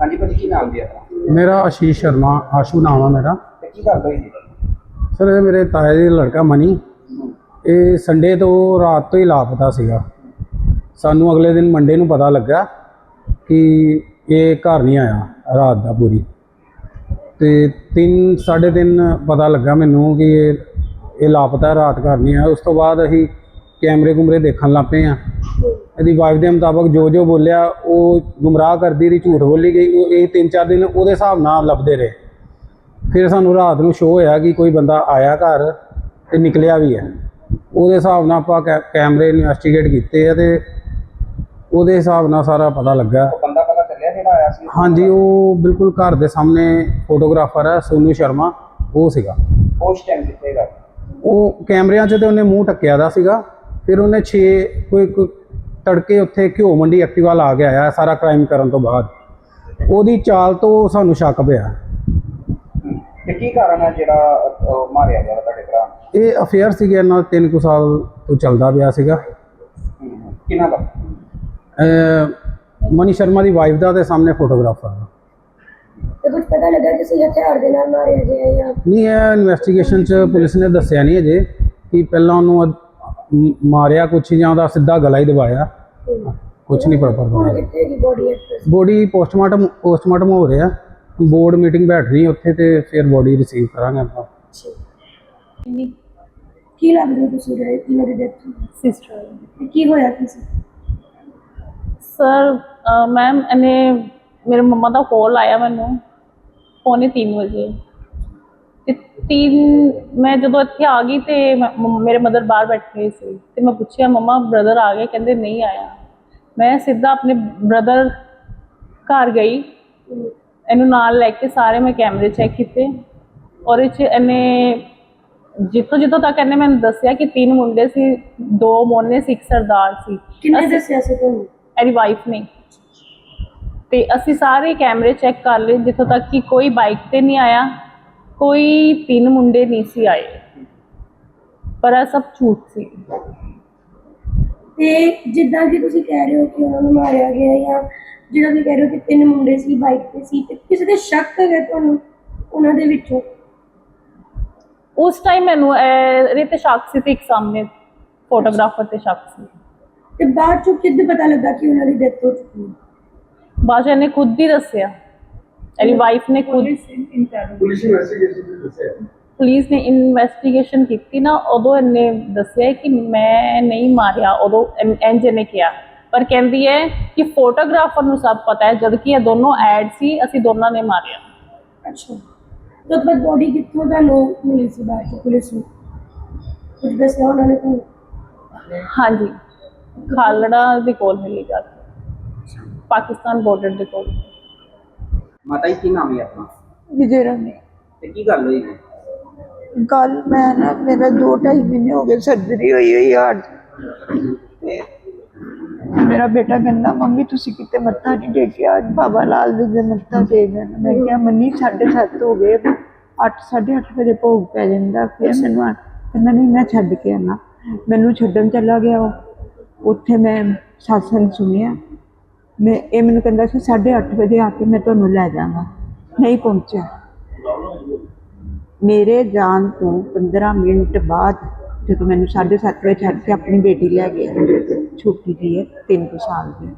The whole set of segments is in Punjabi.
ਹਾਂਜੀ ਭਾਜੀ ਕੀ ਨਾਮ ਆਪਣਾ? ਮੇਰਾ ਆਸ਼ੀਸ਼ ਸ਼ਰਮਾ ਆਸ਼ੂ ਨਾਮ ਆ ਮੇਰਾ। ਤੇ ਕੀ ਹੋਈ ਜੀ? ਸਰ ਇਹ ਮੇਰੇ ਤਾਏ ਦਾ ਲੜਕਾ ਮਨੀ। ਇਹ ਸੰਡੇ ਤੋਂ ਰਾਤ ਤੋਂ ਹੀ ਲਾਪਤਾ ਸੀਗਾ। ਸਾਨੂੰ ਅਗਲੇ ਦਿਨ ਮੰਡੇ ਨੂੰ ਪਤਾ ਲੱਗਾ ਕਿ ਇਹ ਘਰ ਨਹੀਂ ਆਇਆ ਰਾਤ ਦਾ ਪੂਰੀ। ਤੇ 3 3:30 ਪਤਾ ਲੱਗਾ ਮੈਨੂੰ ਕਿ ਇਹ ਇਹ ਲਾਪਤਾ ਰਾਤ ਘਰ ਨਹੀਂ ਆਇਆ। ਉਸ ਤੋਂ ਬਾਅਦ ਅਸੀਂ ਕੈਮਰੇ ਕੁਮਰੇ ਦੇਖਣ ਲੱਗ ਪਏ ਆ ਇਹਦੀ ਵਾਈਫ ਦੇ ਮੁਤਾਬਕ ਜੋ ਜੋ ਬੋਲਿਆ ਉਹ ਗੁੰਮਰਾਹ ਕਰਦੀ ਰਹੀ ਝੂਠ ਬੋਲੀ ਗਈ ਉਹ ਇਹ 3-4 ਦਿਨ ਉਹਦੇ ਹਿਸਾਬ ਨਾਲ ਲੱਭਦੇ ਰਹੇ। ਫਿਰ ਸਾਨੂੰ ਰਾਤ ਨੂੰ ਸ਼ੋਅ ਹੋਇਆ ਕਿ ਕੋਈ ਬੰਦਾ ਆਇਆ ਘਰ ਤੇ ਨਿਕਲਿਆ ਵੀ ਹੈ। ਉਹਦੇ ਹਿਸਾਬ ਨਾਲ ਆਪਾਂ ਕੈਮਰੇ ਇਨਵੈਸਟੀਗੇਟ ਕੀਤੇ ਆ ਤੇ ਉਹਦੇ ਹਿਸਾਬ ਨਾਲ ਸਾਰਾ ਪਤਾ ਲੱਗਾ। ਉਹ ਬੰਦਾ ਪਤਾ ਚੱਲਿਆ ਜਿਹੜਾ ਆਇਆ ਸੀ? ਹਾਂਜੀ ਉਹ ਬਿਲਕੁਲ ਘਰ ਦੇ ਸਾਹਮਣੇ ਫੋਟੋਗ੍ਰਾਫਰ ਹੈ ਸੋਨੂ ਸ਼ਰਮਾ ਉਹ ਸੀਗਾ। ਉਸ ਟਾਈਮ ਕਿੱਥੇ ਉਹ ਕੈਮਰਿਆਂ 'ਚ ਤੇ ਉਹਨੇ ਮੂੰਹ ਟੱਕਿਆ ਦਾ ਸੀਗਾ। ਫਿਰ ਉਹਨੇ 6 ਕੋਈ ਕੋਈ ਤੜਕੇ ਉੱਥੇ ਘਿਓ ਮੰਡੀ ਐਕਟਿਵਾ ਲਾ ਕੇ ਆਇਆ ਸਾਰਾ ਕ੍ਰਾਈਮ ਕਰਨ ਤੋਂ ਬਾਅਦ। ਉਹਦੀ ਚਾਲ ਤੋਂ ਸਾਨੂੰ ਸ਼ੱਕ ਪਿਆ। ਤੇ ਕੀ ਕਾਰਨ ਹੈ ਜਿਹੜਾ ਅਹ, ਮਾਰਿਆ ਗਿਆ ਤੁਹਾਡੇ ਭਰਾ ਨੂੰ? ਇਹ ਅਫੇਅਰ ਸੀਗੇ ਇਹਨਾਂ ਤਿੰਨ ਕੁ ਸਾਲ ਤੋਂ ਚੱਲਦਾ ਪਿਆ ਸੀਗਾ। ਹਮ, ਕਿਹਨਾਂ ਦਾ? ਅਹ ਮਨੀ ਸ਼ਰਮਾ ਦੀ ਵਾਈਫ ਦਾ ਤੇ ਸਾਹਮਣੇ ਫੋਟੋਗ੍ਰਾਫਰ ਦਾ। ਤੇ ਕੁਝ ਪਤਾ ਲੱਗਾ ਕਿਸੇ ਹਥਿਆਰ ਦੇ ਨਾਲ ਮਾਰਿਆ ਗਿਆ ਜਾਂ? ਨਹੀਂ ਇਹ ਇਨਵੈਸਟੀਗੇਸ਼ਨ ਚ ਪੁਲਿਸ ਨੇ ਦੱਸਿਆ ਨਹੀਂ ਅਜੇ ਕਿ ਪਹਿਲਾਂ ਉਹਨੂੰ ਅਦ- ਮ- ਮਾਰਿਆ ਕੁਛ ਜਾਂ ਉਹਦਾ ਸਿੱਧਾ ਗਲਾ ਹੀ ਦਬਾਇਆ। ਕੁਛ ਨਹੀਂ ਪ੍ਰੋਪਰ ਹੁਣ ਬਣਾਇਆ ਕਿੱਥੇ ਦੀ body actors body postmortem postmortem ਹੋ ਰਿਹਾ। ਬੋਰਡ ਮੀਟਿੰਗ ਬੈਠ ਰਹੀ ਉੱਥੇ ਤੇ ਫਿਰ ਬੋਡੀ ਰਿਸੀਵ ਕਰਾਂਗੇ ਆਪਾਂ। ਕੀ ਲੱਗਦਾ ਤੁਸੀਂ ਰਹੇ ਕਿ ਮੇਰੀ ਡੈਥ ਸਿਸਟਰ ਕੀ ਹੋਇਆ ਕਿਸੇ ਸਰ ਮੈਮ ਇਹਨੇ ਮੇਰੇ ਮੰਮਾ ਦਾ ਕਾਲ ਆਇਆ ਮੈਨੂੰ। ਪੌਣੇ 3 ਵਜੇ। ਤੇ ਤਿੰਨ ਮੈਂ ਜਦੋਂ ਇੱਥੇ ਆ ਗਈ ਤੇ ਮੈਂ- ਮੇਰੇ ਮਦਰ ਬਾਹਰ ਬੈਠੇ ਸੀ ਤੇ ਮੈਂ ਪੁੱਛਿਆ ਮੰਮਾ ਬ੍ਰਦਰ ਆ ਗਏ? ਕਹਿੰਦੇ ਨਹੀਂ ਆਇਆ। ਮੈਂ ਸਿੱਧਾ ਆਪਣੇ ਬ੍ਰਦਰ ਘਰ ਗਈ। ਇਹਨੂੰ ਨਾਲ ਲੈ ਕੇ ਸਾਰੇ ਮੈਂ ਕੈਮਰੇ ਚੈੱਕ ਕੀਤੇ ਔਰ ਇਹ 'ਚ ਇਹਨੇ ਜਿੱਥੋਂ ਜਿੱਥੋਂ ਤੱਕ ਇਹਨੇ ਮੈਨੂੰ ਦੱਸਿਆ ਕਿ ਤਿੰਨ ਮੁੰਡੇ ਸੀ ਦੋ ਮੋਨੇ ਸੀ ਇੱਕ ਸਰਦਾਰ ਸੀ। ਕਿੰਨੇ ਅਸੀਂ- ਦੱਸਿਆ ਸੀ ਤੁਹਾਨੂੰ? ਇਹਦੀ ਵਾਈਫ ਨੇ। ਤੇ ਅਸੀਂ ਸਾਰੇ ਕੈਮਰੇ ਚੈੱਕ ਕਰ ਲਏ ਜਿੱਥੋਂ ਤੱਕ ਕਿ ਕੋਈ ਬਾਈਕ ਤੇ ਨਹੀਂ ਆਇਆ। ਕੋਈ ਤਿੰਨ ਮੁੰਡੇ ਨਹੀਂ ਸੀ ਆਏ। ਪਰ ਇਹ ਸਭ ਝੂਠ ਸੀ। ਤੇ ਜਿੱਦਾਂ ਕਿ ਤੁਸੀਂ ਕਹਿ ਰਹੇ ਹੋ ਕਿ ਉਹਨਾਂ ਨੂੰ ਮਾਰਿਆ ਗਿਆ ਜਾਂ ਜਿਹੜਾ ਤੁਸੀਂ ਕਹਿ ਰਹੇ ਹੋ ਕਿ ਤਿੰਨ ਮੁੰਡੇ ਸੀ ਬਾਈਕ ਤੇ ਸੀ ਤੇ ਕਿਸੇ ਦੇ ਸ਼ੱਕ ਹੈਗਾ ਤੁਹਾਨੂੰ ਉਹਨਾਂ ਦੇ ਵਿੱਚੋਂ? ਉਸ ਟਾਈਮ ਮੈਨੂੰ ਇਹ- ਇਹਦੇ ਤੇ ਸ਼ੱਕ ਸੀ ਤੇ ਇੱਕ ਸਾਹਮਣੇ ਫੋਟੋਗ੍ਰਾਫਰ ਤੇ ਸ਼ੱਕ ਸੀ। ਤੇ ਬਾਅਦ ਚੋਂ ਕਿੱਦ ਪਤਾ ਲੱਗਾ ਕਿ ਉਹਨਾਂ ਦੀ ਡੈਥ ਹੋ ਚੁੱਕੀ ਹੈ? ਬਾਅਦ 'ਚ ਇਹਨੇ ਖੁਦ ਹੀ ਦੱਸਿਆ। ਇਹਦੀ ਵਾਈਫ ਨੇ ਖੁਦ ਪੁਲਿਸ ਨੇ ਇਨਵੈਸਟੀਗੇਸ਼ਨ ਕੀਤੀ ਨਾ ਉਦੋਂ ਇਹਨੇ ਦੱਸਿਆ ਕਿ ਮੈਂ ਨਹੀਂ ਮਾਰਿਆ ਉਦੋਂ ਇੰਜ ਨੇ ਕਿਹਾ। ਪਰ ਕਹਿੰਦੀ ਹੈ ਕਿ ਫੋਟੋਗ੍ਰਾਫਰ ਨੂੰ ਸਭ ਪਤਾ ਹੈ ਜਦ ਕਿ ਇਹ ਦੋਨੋਂ ਐਡ ਸੀ ਅਸੀਂ ਦੋਨਾਂ ਨੇ ਮਾਰਿਆ। ਅੱਛਾ। ਤਾਂ ਬਾਅਦ ਬੋਡੀ ਕਿੱਥੋਂ ਤੁਹਾਨੂੰ ਮਿਲੀ ਸੀ ਬਾਅਦ ਚੋਂ ਪੁਲਿਸ ਨੂੰ? ਕੁਝ ਦੱਸਿਆ ਉਹਨਾਂ ਨੇ ਤੁਹਾਨੂੰ ਹਾਂਜੀ। ਖਾਲੜਾ ਦੇ ਕੋਲ ਮਿਲੀ ਜਾ ਪਾਕਿਸਤਾਨ ਬਾਰਡਰ ਦੇ ਕੋਲ। ਮਾਤਾ ਜੀ ਕੀ ਨਾਮ ਹੈ ਆਪਣਾ? ਵਿਜੇ ਰਾਣੀ। ਤੇ ਕੀ ਗੱਲ ਹੋਈ? ਕੱਲ ਮੈਂ ਨਾ ਮੇਰਾ ਦੋ ਢਾਈ ਮਹੀਨੇ ਹੋ ਗਏ ਸਰਜਰੀ ਹੋਈ ਹੋਈ ਤੇ ਮੇਰਾ ਬੇਟਾ ਕਹਿੰਦਾ ਮੰਮੀ ਤੁਸੀਂ ਕਿਤੇ ਮੱਥਾ ਨਹੀਂ ਟੇਕਿਆ? ਅੱਜ ਬਾਬਾ ਲਾਲ ਜੀ ਦੇ ਮੱਥਾ ਟੇਕ ਦੇਣਾ ਮੈਂ ਕਿਹਾ ਮੰਨੀ 7:30 ਹੋ ਗਏ 8 8:30 ਵਜੇ ਭੋਗ ਪੈ ਜਾਂਦਾ। ਫਿਰ ਮੈਨੂੰ ਆ- ਕਹਿੰਦਾ ਨਹੀਂ ਮੈਂ ਛੱਡ ਕੇ ਆਣਾ ਮੈਨੂੰ ਛੱਡਣ ਚਲਾ ਗਿਆ ਉਹ ਉੱਥੇ ਮੈਂ satsang ਸੁਣਿਆ। ਮੈਂ, ਇਹ ਮੈਨੂੰ ਕਹਿੰਦਾ ਸੀ 8:30 ਵਜੇ ਆ ਕੇ ਮੈਂ ਤੁਹਾਨੂੰ ਲੈ ਜਾਵਾਂਗਾ ਨਹੀਂ ਪਹੁੰਚਿਆ। ਮੇਰੇ ਜਾਣ ਤੋਂ 15 ਮਿੰਟ ਬਾਅਦ ਜਦੋਂ ਮੈਨੂੰ 7:30 ਵਜੇ ਛੱਡ ਕੇ ਆਪਣੀ ਬੇਟੀ ਲੈ ਗਿਆ ਛੋਟੀ ਜਿਹੀ ਹੈ 3 ਸਾਲ ਦੀ।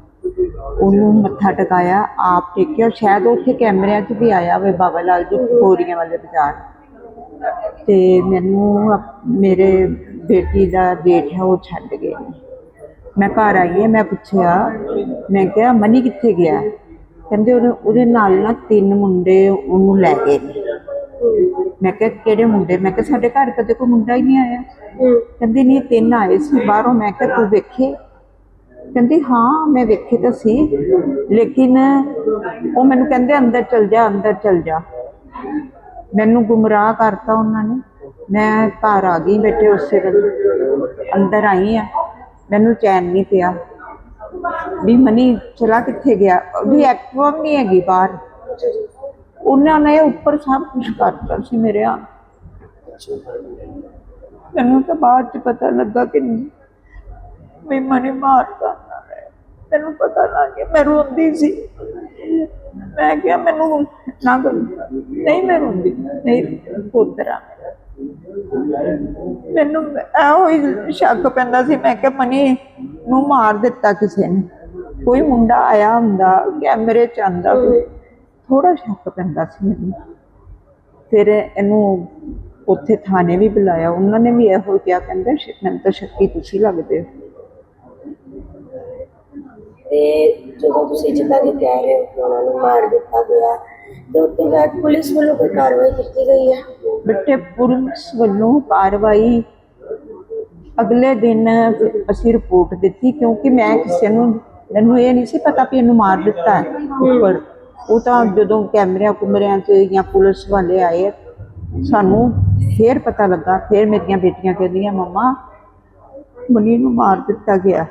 ਉਹਨੂੰ ਮੱਥਾ ਟਿਕਾਇਆ, ਆਪ ਟੇਕਿਆ ਸ਼ਾਇਦ ਉੱਥੇ ਕੈਮਰਿਆਂ 'ਚ ਵੀ ਆਇਆ ਹੋਵੇ, ਬਾਬਾ ਲਾਲ ਜੀ ਹੋਰੀਆਂ ਵਾਲੇ ਬਾਜ਼ਾਰ। ਤੇ ਮੈਨੂੰ ਮੇਰੇ ਬੇਟੀ ਦਾ ਡੇਟ ਹੈ, ਉਹ ਛੱਡ ਗਏ। ਨੇ। ਮੈਂ ਘਰ ਆਈ ਮੈਂ ਪੁੱਛਿਆ ਮੈਂ ਕਿਹਾ ਮਨੀ ਕਿੱਥੇ ਗਿਆ? ਕਹਿੰਦੇ ਉਹਦੇ ਉਹਦੇ ਨਾਲ ਨਾ ਤਿੰਨ ਮੁੰਡੇ ਉਹਨੂੰ ਲੈ ਗਏ ਨੇ। ਮੈਂ ਕਿਹਾ ਕਿਹੜੇ ਮੁੰਡੇ? ਮੈਂ ਕਿਹਾ ਸਾਡੇ ਘਰ ਕਦੇ ਕੋਈ ਮੁੰਡਾ ਹੀ ਨਹੀਂ ਆਇਆ। ਕਹਿੰਦੀ ਨਹੀਂ ਤਿੰਨ ਆਏ ਸੀ ਬਾਹਰੋਂ। ਮੈਂ ਕਿਹਾ ਤੂੰ ਵੇਖੇ? ਕਹਿੰਦੀ ਹਾਂ ਮੈਂ ਵੇਖੇ ਤਾਂ ਸੀ ਲੇਕਿਨ ਉਹ ਮੈਨੂੰ ਕਹਿੰਦੇ ਅੰਦਰ ਚਲ ਜਾ ਅੰਦਰ ਚਲ ਜਾ। ਮੈਨੂੰ ਗੁੰਮਰਾਹ ਕਰਤਾ ਉਹਨਾਂ ਨੇ। ਮੈਂ ਘਰ ਆ ਗਈ ਬੈਠੇ ਉਸੇ ਵੇਲੇ। ਅੰਦਰ ਆਈ ਆ ਮੈਨੂੰ ਚੈਨ ਨਹੀਂ ਪਿਆ। ਵੀ ਮਨੀ, ਚਲਾ ਕਿੱਥੇ ਗਿਆ? ਉਹਦੀ ਐਕਟਿਵਾ ਨਹੀਂ ਹੈਗੀ ਬਾਹਰ। ਉਹਨਾਂ ਨੇ ਉੱਪਰ ਸਭ ਕੁਝ ਕਰਤਾ ਸੀ ਮੇਰੇ ਆ ਮੈਨੂੰ ਤਾਂ ਬਾਅਦ ਚ ਪਤਾ ਲੱਗਾ ਕਿ ਮੈਂ ਮਨੇ ਮਾਰਤਾ ਮੈਨੂੰ ਪਤਾ ਲੱਗ ਗਿਆ, ਮੈਂ ਰੋਂਦੀ ਸੀ। ਮੈਂ ਕਿਹਾ ਮੈਨੂੰ ਨਾ ਕਰੋ। ਨਹੀਂ, ਮੈਂ ਰੋਂਦੀ। ਨਹੀਂ, ਪੁੱਤਰਾ ਮੈਨੂੰ ਇਹੋ ਹੀ ਸ਼ੱਕ ਪੈਂਦਾ ਸੀ, ਮੈਂ ਕਿਹਾ ਮਨੀ ਨੂੰ ਮਾਰ ਦਿੱਤਾ ਕਿਸੇ ਨੇ। ਕੋਈ ਮੁੰਡਾ ਆਇਆ ਹੁੰਦਾ, ਕੈਮਰੇ ਚ ਆਂਦਾ ਥੋੜਾ ਸ਼ੱਕ ਪੈਂਦਾ ਸੀ ਮੈਨੂੰ। ਫਿਰ ਇਹਨੂੰ ਉੱਥੇ ਥਾਣੇ ਵੀ ਬੁਲਾਇਆ। ਉਹਨਾਂ ਨੇ ਵੀ ਇਹੋ ਕਿਹਾ, ਕਹਿੰਦੇ ਮੈਨੂੰ ਤਾਂ ਸ਼ੱਕੀ ਤੁਸੀਂ ਲੱਗਦੇ ਹੋ। ਤੇ ਜਦੋਂ ਤੁਸੀਂ ਜਿੱਦਾਂ ਕਿ ਕਹਿ ਰਹੇ ਹੋ ਕਿ ਉਹਨਾਂ ਨੂੰ ਮਾਰ ਦਿੱਤਾ ਗਿਆ ਤੇ ਉੱਤੇ ਬਾਅਦ ਪੁਲਿਸ ਵੱਲੋਂ ਕੋਈ ਕਾਰਵਾਈ ਕੀਤੀ ਗਈ ਹੈ। ਬੇਟੇ, ਪੁਲਿਸ ਵੱਲੋਂ ਕਾਰਵਾਈ ਅਗਲੇ ਦਿਨ ਅਸੀਂ ਰਿਪੋਰਟ ਦਿੱਤੀ ਕਿਉਂਕਿ ਮੈਂ ਕਿਸੇ ਨੂੰ, ਮੈਨੂੰ ਇਹ ਨਹੀਂ ਸੀ ਪਤਾ ਵੀ ਇਹਨੂੰ ਮਾਰ ਦਿੱਤਾ ਹੈ ਉੱਪਰ। ਉਹ ਤਾਂ ਜਦੋਂ ਕੈਮਰਿਆਂ ਕੁਮਰਿਆਂ 'ਚ ਜਾਂ ਪੁਲਿਸ ਵਾਲੇ ਆਏ, ਸਾਨੂੰ ਫੇਰ ਪਤਾ ਲੱਗਾ, ਫੇਰ ਮੇਰੀਆਂ ਬੇਟੀਆਂ ਕਹਿੰਦੀਆਂ, ਮੰਮਾ, ਮਨੀ ਨੂੰ ਮਾਰ ਦਿੱਤਾ ਗਿਆ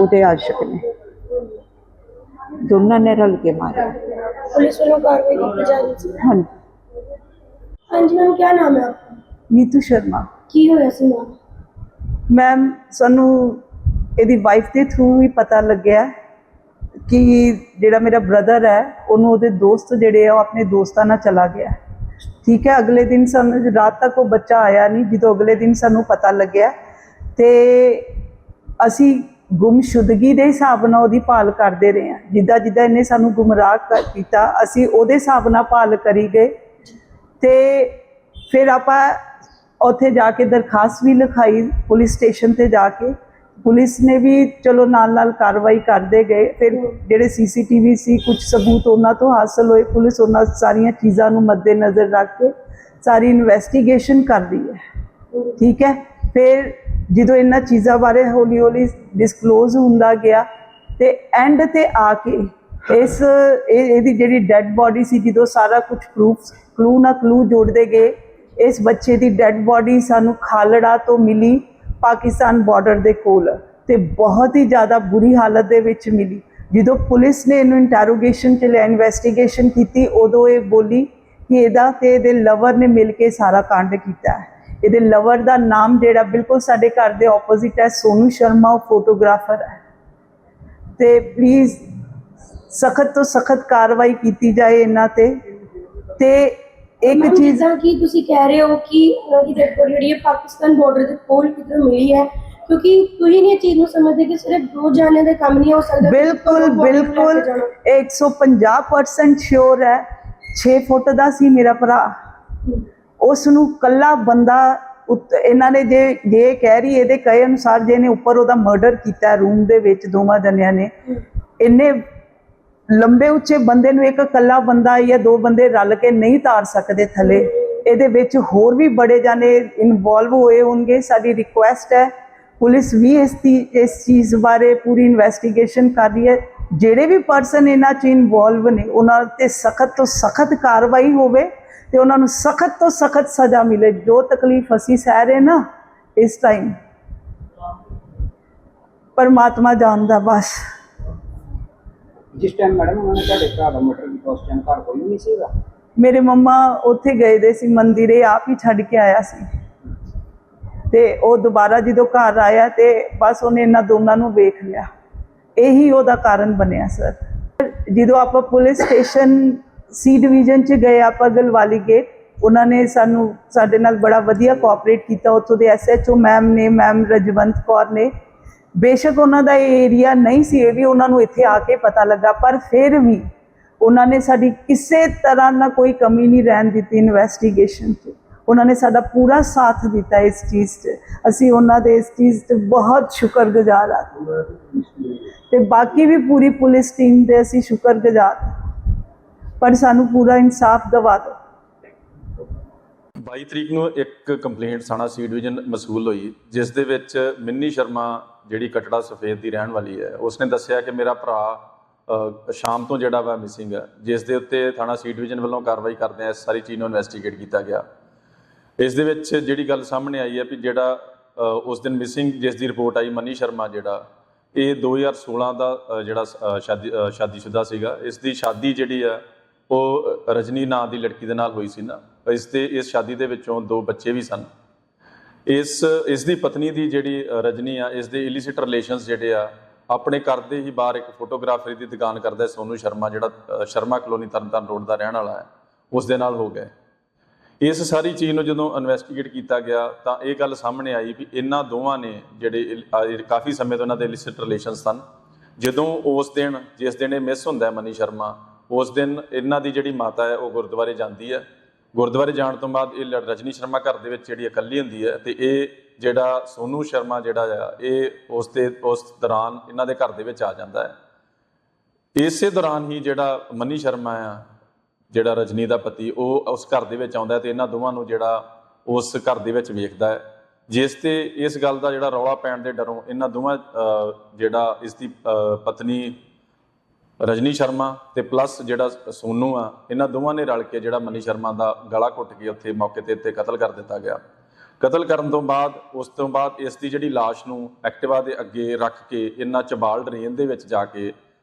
ਉਹਦੇ ਆਸ਼ਿਕ ਨੇ। ਦੋਨਾਂ ਨੇ ਰਲ ਕੇ ਮਾਰਿਆ। ਨੀਤੂ ਸ਼ਰਮਾ। ਮੈਮ? ਸਾਨੂੰ ਇਹਦੀ ਵਾਈਫ ਦੇ ਥਰੂ ਹੀ ਪਤਾ ਲੱਗਿਆ ਕਿ ਜਿਹੜਾ ਮੇਰਾ ਬ੍ਰਦਰ ਹੈ ਉਹਨੂੰ ਉਹਦੇ ਦੋਸਤ ਜਿਹੜੇ ਆ ਉਹ ਆਪਣੇ ਦੋਸਤਾਂ ਨਾਲ ਚਲਾ ਗਿਆ। ਠੀਕ ਹੈ ਅਗਲੇ ਦਿਨ ਸਾਨੂੰ ਰਾਤ ਤੱਕ ਉਹ ਬੱਚਾ ਆਇਆ ਨਹੀਂ ਜਦੋਂ ਅਗਲੇ ਦਿਨ ਸਾਨੂੰ ਪਤਾ ਲੱਗਿਆ ਤੇ ਅਸੀਂ ਗੁੰਮਸ਼ੁਦਗੀ ਦੇ ਹਿਸਾਬ ਨਾਲ ਉਹਦੀ ਭਾਲ ਕਰਦੇ ਰਹੇ ਹਾਂ। ਜਿੱਦਾਂ ਜਿੱਦਾਂ ਇਹਨੇ ਸਾਨੂੰ ਗੁੰਮਰਾਹ ਕਰ- ਕੀਤਾ, ਅਸੀਂ ਉਹਦੇ ਹਿਸਾਬ ਨਾਲ ਭਾਲ ਕਰੀ ਗਏ। ਤੇ ਫਿਰ ਆਪਾਂ ਉੱਥੇ ਜਾ ਕੇ ਦਰਖਾਸਤ ਵੀ ਲਿਖਾਈ, ਪੁਲਿਸ ਸਟੇਸ਼ਨ ਤੇ ਜਾ ਕੇ। ਪੁਲਿਸ ਨੇ ਵੀ ਚਲੋ ਨਾਲ ਨਾਲ ਕਾਰਵਾਈ ਕਰਦੇ ਗਏ। ਫਿਰ ਜਿਹੜੇ ਸੀਸੀਟੀਵੀ ਸੀ ਕੁਝ ਸਬੂਤ ਉਹਨਾਂ ਤੋਂ ਹਾਸਲ ਹੋਏ। ਪੁਲਿਸ ਉਹਨਾਂ ਸਾਰੀਆਂ ਚੀਜ਼ਾਂ ਨੂੰ ਮੱਦੇਨਜ਼ਰ ਰੱਖ ਕੇ ਸਾਰੀ ਇਨਵੈਸਟੀਗੇਸ਼ਨ ਕਰਦੀ ਹੈ। ਠੀਕ ਹੈ? ਫਿਰ ਜਦੋਂ ਇਹਨਾਂ ਚੀਜ਼ਾਂ ਬਾਰੇ ਹੌਲੀ ਹੌਲੀ ਡਿਸਕਲੋਜ਼ ਹੁੰਦਾ ਗਿਆ ਤੇ ਐਂਡ ਤੇ ਆ ਕੇ ਇਸ, ਇਹ, ਇਹਦੀ ਜਿਹੜੀ ਡੈੱਡ ਬਾਡੀ ਸੀ, ਜਦੋਂ ਸਾਰਾ ਕੁਝ ਪ੍ਰੂਫ ਕਲੂ ਨਾ ਕਲੂ ਜੋੜਦੇ ਗਏ, ਇਸ ਬੱਚੇ ਦੀ ਡੈੱਡ ਬਾਡੀ ਸਾਨੂੰ ਖਾਲੜਾ ਤੋਂ ਮਿਲੀ ਪਾਕਿਸਤਾਨ ਬਾਰਡਰ ਦੇ ਕੋਲ ਤੇ ਬਹੁਤ ਹੀ ਜ਼ਿਆਦਾ ਬੁਰੀ ਹਾਲਤ ਦੇ ਵਿੱਚ ਮਿਲੀ। ਜਦੋਂ ਪੁਲਿਸ ਨੇ ਇਹਨੂੰ ਇੰਟਰੋਗੇਸ਼ਨ ਚ ਲਿਆ ਇਨਵੈਸਟੀਗੇਸ਼ਨ ਕੀਤੀ, ਉਦੋਂ ਇਹ ਬੋਲੀ ਕਿ ਇਹਦਾ ਤੇ ਇਹਦੇ ਲਵਰ ਨੇ ਮਿਲ ਕੇ ਸਾਰਾ ਕਾਂਡ ਕੀਤਾ। ਹੈ ਇਹਦੇ ਲਵਰ ਦਾ ਨਾਮ ਜਿਹੜਾ ਬਿਲਕੁਲ ਸਾਡੇ ਘਰ ਦੇ ਆਪੋਜ਼ਿਟ ਹੈ ਸੋਨੂ ਸ਼ਰਮਾ ਉਹ ਫੋਟੋਗ੍ਰਾਫਰ ਹੈ। ਤੇ ਪਲੀਜ਼ ਸਖਤ ਤੋਂ ਸਖਤ ਕਾਰਵਾਈ ਕੀਤੀ ਜਾਏ ਇਹਨਾਂ ਤੇ। ਤੇ ਇੱਕ ਚੀਜ਼ ਜਿੱਦਾਂ ਕਿ ਤੁਸੀਂ ਕਹਿ ਰਹੇ ਹੋ ਕਿ ਉਹਨਾਂ ਦੀ ਡੈਡ ਬੋਡੀ ਜਿਹੜੀ ਹੈ ਪਾਕਿਸਤਾਨ ਬਾਰਡਰ ਦੇ ਕੋਲ ਕਿਧਰ ਮਿਲੀ ਹੈ ਕਿਉਂਕਿ ਤੁਸੀਂ ਨਹੀਂ ਇਹ ਚੀਜ਼ ਨੂੰ ਸਮਝਦੇ ਕਿ ਸਿਰਫ ਦੋ ਜਾਣੇ ਦਾ ਕੰਮ ਨਹੀਂ ਹੋ ਸਕਦਾ ਬਿਲਕੁਲ ਬਿਲਕੁਲ ਜਾਣਾ। ਇਹ 150% ਸ਼ੋਰ ਹੈ। 6 ਫੁੱਟ ਦਾ ਸੀ ਮੇਰਾ ਭਰਾ। ਉਸ ਨੂੰ ਕੱਲਾ ਬੰਦਾ ਉੱਤ- ਇਹਨਾਂ ਨੇ ਜੇ ਜੇ ਕਹਿ ਰਹੀ, ਇਹਦੇ ਕਹੇ ਅਨੁਸਾਰ ਜੇ ਨੇ ਉੱਪਰ ਉਹਦਾ ਮਰਡਰ ਕੀਤਾ ਰੂਮ ਦੇ ਵਿੱਚ ਦੋਵਾਂ ਜਣਿਆਂ ਨੇ ਇੰਨੇ ਲੰਬੇ ਉੱਚੇ ਬੰਦੇ ਨੂੰ ਇੱਕ ਕੱਲਾ ਬੰਦਾ ਜਾਂ ਦੋ ਬੰਦੇ ਰਲ ਕੇ ਨਹੀਂ ਤਾਰ ਸਕਦੇ ਥੱਲੇ। ਇਹਦੇ ਵਿੱਚ ਹੋਰ ਵੀ ਬੜੇ ਜਾਣੇ ਇਨਵੋਲਵ ਹੋਏ ਹੋਣਗੇ। ਸਾਡੀ ਰਿਕੁਐਸਟ ਹੈ, ਪੁਲਿਸ ਵੀ ਇਸ ਦੀ ਇਸ ਚੀਜ਼ ਬਾਰੇ ਪੂਰੀ ਇਨਵੈਸਟੀਗੇਸ਼ਨ ਕਰ ਰਹੀ ਹੈ। ਜਿਹੜੇ ਵੀ ਪਰਸਨ ਇਹਨਾਂ 'ਚ ਇਨਵੋਲਵ ਨੇ, ਉਹਨਾਂ ਤੇ ਸਖਤ ਤੋਂ ਸਖਤ ਕਾਰਵਾਈ ਹੋਵੇ ਤੇ ਉਹਨਾਂ ਨੂੰ ਸਖਤ ਤੋਂ ਸਖਤ ਸਜ਼ਾ ਮਿਲੇ। ਜੋ ਤਕਲੀਫ ਅਸੀਂ ਸਹਿ ਰਹੇ ਨਾ ਇਸ ਟਾਈਮ ਪਰਮਾਤਮਾ ਜਾਣਦਾ ਬਸ। ਜਿਸ ਟਾਈਮ ਮੈਡਮ ਉਹਨਾਂ ਨੇ ਤੁਹਾਡੇ ਭਰਾ ਦਾ ਕੀਤਾ ਉਸ ਟਾਈਮ ਘਰ ਕੋਈ ਨਹੀਂ ਸੀਗਾ? ਮੇਰੇ ਮੰਮਾ ਉੱਥੇ ਗਏ ਦੇ ਸੀ ਮੰਦਿਰੇ ਆਪ ਹੀ ਛੱਡ ਕੇ ਆਇਆ ਸੀ। ਤੇ ਉਹ ਦੁਬਾਰਾ ਜਦੋਂ ਘਰ ਆਇਆ ਤੇ ਬਸ ਉਹਨੇ ਇਹਨਾਂ ਦੋਨਾਂ ਨੂੰ ਵੇਖ ਲਿਆ। ਇਹੀ ਉਹਦਾ ਕਾਰਨ ਬਣਿਆ ਸਰ। ਜਦੋਂ ਆਪਾਂ ਪੁਲਿਸ ਸਟੇਸ਼ਨ ਸੀ ਡਿਵੀਜ਼ਨ ਚ ਗਏ ਆਪਾਂ ਗਲਵਾਲੀ ਗੇਟ। ਉਹਨਾਂ ਨੇ ਸਾਨੂੰ, ਸਾਡੇ ਨਾਲ ਬੜਾ ਵਧੀਆ ਕੋਆਪਰੇਟ ਕੀਤਾ ਉੱਥੋਂ ਦੇ ਐਸਐਚਓ ਮੈਮ ਨੇ ਮੈਮ ਰਜਵੰਤ ਕੌਰ ਨੇ। ਬੇਸ਼ੱਕ ਉਹਨਾਂ ਦਾ ਇਹ ਏਰੀਆ ਨਹੀਂ ਸੀ, ਇਹ ਵੀ ਉਹਨਾਂ ਨੂੰ ਇੱਥੇ ਆ ਕੇ ਪਤਾ ਲੱਗਾ, ਪਰ ਫਿਰ ਵੀ ਉਹਨਾਂ ਨੇ ਸਾਡੀ ਕਿਸੇ ਤਰ੍ਹਾਂ ਨਾਲ ਕੋਈ ਕਮੀ ਨਹੀਂ ਰਹਿਣ ਦਿੱਤੀ ਇਨਵੈਸਟੀਗੇਸ਼ਨ 'ਚ ਉਹਨਾਂ ਨੇ ਸਾਡਾ ਪੂਰਾ ਸਾਥ ਦਿੱਤਾ ਇਸ ਚੀਜ਼ 'ਚ ਅਸੀਂ ਉਹਨਾਂ ਦੇ ਇਸ ਚੀਜ਼ 'ਤੇ ਬਹੁਤ ਸ਼ੁਕਰਗੁਜ਼ਾਰ ਆ ਤੇ ਬਾਕੀ ਵੀ ਪੂਰੀ ਪੁਲਿਸ ਟੀਮ ਦੇ ਅਸੀਂ ਸ਼ੁਕਰਗੁਜ਼ਾਰ ਹਾਂ। ਪਰ ਸਾਨੂੰ ਪੂਰਾ ਇਨਸਾਫ ਦਿਵਾ ਦਿਓ। 22 ਤਰੀਕ ਨੂੰ ਇੱਕ ਕੰਪਲੇਂਟ ਥਾਣਾ ਸੀ ਡਿਵੀਜ਼ਨ ਮਸੂਲ ਹੋਈ ਜਿਸ ਦੇ ਵਿੱਚ ਮਿੰਨੀ ਸ਼ਰਮਾ ਜਿਹੜੀ ਕਟੜਾ ਸਫੇਦ ਦੀ ਰਹਿਣ ਵਾਲੀ ਹੈ ਉਸਨੇ ਦੱਸਿਆ ਕਿ ਮੇਰਾ ਭਰਾ ਸ਼ਾਮ ਤੋਂ ਜਿਹੜਾ ਵਾ ਮਿਸਿੰਗ ਹੈ ਜਿਸ ਦੇ ਉੱਤੇ ਥਾਣਾ ਸੀ ਡਿਵੀਜ਼ਨ ਵੱਲੋਂ ਕਾਰਵਾਈ ਕਰਦੇ ਆ ਇਸ ਸਾਰੀ ਚੀਜ਼ ਨੂੰ ਇਨਵੈਸਟੀਗੇਟ ਕੀਤਾ ਗਿਆ। ਇਸ ਦੇ ਵਿੱਚ ਜਿਹੜੀ ਗੱਲ ਸਾਹਮਣੇ ਆਈ ਹੈ ਵੀ ਜਿਹੜਾ ਉਸ ਦਿਨ ਮਿਸਿੰਗ ਜਿਸ ਦੀ ਰਿਪੋਰਟ ਆਈ ਮਨੀ ਸ਼ਰਮਾ ਜਿਹੜਾ ਇਹ 2016 ਦਾ ਜਿਹੜਾ ਸ਼ਾਦੀ ਅ, ਸ਼ਾਦੀशुदा ਸੀਗਾ ਇਸ ਦੀ ਸ਼ਾਦੀ ਜਿਹੜੀ ਆ ਉਹ ਰਜਨੀ ਨਾਂ ਦੀ ਲੜਕੀ ਦੇ ਨਾਲ ਹੋਈ ਸੀ ਨਾ। ਇਸ ਦੇ, ਇਸ ਸ਼ਾਦੀ ਦੇ ਵਿੱਚੋਂ ਦੋ ਬੱਚੇ ਵੀ ਸਨ। ਇਸ ਇਸ ਦੀ ਪਤਨੀ ਦੀ ਜਿਹੜੀ ਰਜਨੀ ਆ, ਇਸ ਦੇ ਇਲਿਸਿਟ ਰਿਲੇਸ਼ਨਸ ਜਿਹੜੇ ਆ, ਆਪਣੇ ਘਰ ਦੇ ਹੀ ਬਾਹਰ ਇੱਕ ਫੋਟੋਗ੍ਰਾਫਰੀ ਦੀ ਦੁਕਾਨ ਕਰਦਾ ਹੈ ਸੋਨੂ ਸ਼ਰਮਾ, ਜਿਹੜਾ ਸ਼ਰਮਾ ਕਲੋਨੀ ਤਰਨਤਾਰਨ ਰੋਡ ਦਾ ਰਹਿਣ ਵਾਲਾ ਹੈ। ਉਸ ਦੇ ਨਾਲ ਹੋ ਗਏ। ਇਸ ਸਾਰੀ ਚੀਜ਼ ਨੂੰ ਜਦੋਂ ਇਨਵੈਸਟੀਗੇਟ ਕੀਤਾ ਗਿਆ, ਤਾਂ ਇਹ ਗੱਲ ਸਾਹਮਣੇ ਆਈ ਵੀ ਇਹਨਾਂ ਦੋਵਾਂ ਨੇ ਜਿਹੜੇ ਕਾਫੀ ਸਮੇਂ ਤੋਂ ਇਹਨਾਂ ਦੇ ਇਲਿਸਿਟ ਰਿਲੇਸ਼ਨ ਸਨ। ਜਦੋਂ ਉਸ ਦਿਨ, ਜਿਸ ਦਿਨ ਇਹ ਮਿਸ ਹੁੰਦਾ ਮਨੀ ਸ਼ਰਮਾ ਉਸ ਦਿਨ ਇਹਨਾਂ ਦੀ ਜਿਹੜੀ ਮਾਤਾ ਹੈ, ਉਹ ਗੁਰਦੁਆਰੇ ਜਾਂਦੀ ਹੈ। ਗੁਰਦੁਆਰੇ ਜਾਣ ਤੋਂ ਬਾਅਦ ਇਹ ਲ- ਰਜਨੀ ਸ਼ਰਮਾ ਘਰ ਦੇ ਵਿੱਚ ਜਿਹੜੀ ਇਕੱਲੀ ਹੁੰਦੀ ਹੈ ਤੇ ਇਹ ਜਿਹੜਾ ਸੋਨੂ ਸ਼ਰਮਾ ਜਿਹੜਾ ਆ, ਇਹ ਉਸ ਤੇ, ਉਸ ਦੌਰਾਨ ਇਹਨਾਂ ਦੇ ਘਰ ਦੇ ਵਿੱਚ ਆ ਜਾਂਦਾ ਹੈ। ਇਸੇ ਦੌਰਾਨ ਹੀ ਜਿਹੜਾ ਮਨੀ ਸ਼ਰਮਾ ਆ, ਜਿਹੜਾ ਰਜਨੀ ਦਾ ਪਤੀ, ਉਹ ਉਸ ਘਰ ਦੇ ਵਿੱਚ ਆਉਂਦਾ ਹੈ ਤੇ ਇਹਨਾਂ ਦੋਵਾਂ ਨੂੰ ਜਿਹੜਾ ਉਸ ਘਰ ਦੇ ਵਿੱਚ ਵੇਖਦਾ ਹੈ। ਜਿਸ ਤੇ ਇਸ ਗੱਲ ਦਾ ਜਿਹੜਾ ਰੌਲਾ ਪੈਣ ਦੇ ਡਰੋਂ ਇਹਨਾਂ ਦੋਵਾਂ ਜਿਹੜਾ ਇਸ ਦੀ ਪਤਨੀ ਰਜਨੀ ਸ਼ਰਮਾ ਤੇ ਪਲੱਸ ਜਿਹੜਾ ਸੋਨੂ ਆ, ਇਹਨਾਂ ਦੋਵਾਂ ਨੇ ਰਲ ਕੇ ਜਿਹੜਾ ਮਨੀ ਸ਼ਰਮਾ ਦਾ ਗਲਾ ਘੁੱਟ ਕੇ ਉੱਥੇ ਮੌਕੇ ਤੇ ਇੱਥੇ ਕਤਲ ਕਰ ਦਿੱਤਾ ਗਿਆ। ਕਤਲ ਕਰਨ ਤੋਂ ਬਾਅਦ, ਉਸ ਤੋਂ ਬਾਅਦ ਇਸ ਦੀ ਜਿਹੜੀ ਲਾਸ਼ ਨੂੰ ਐਕਟਿਵਾ ਦੇ ਅੱਗੇ ਰੱਖ ਕੇ ਇਹਨਾਂ ਚਬਾਲ ਡਰੇਨ ਦੇ ਵਿੱਚ ਜਾ ਕੇ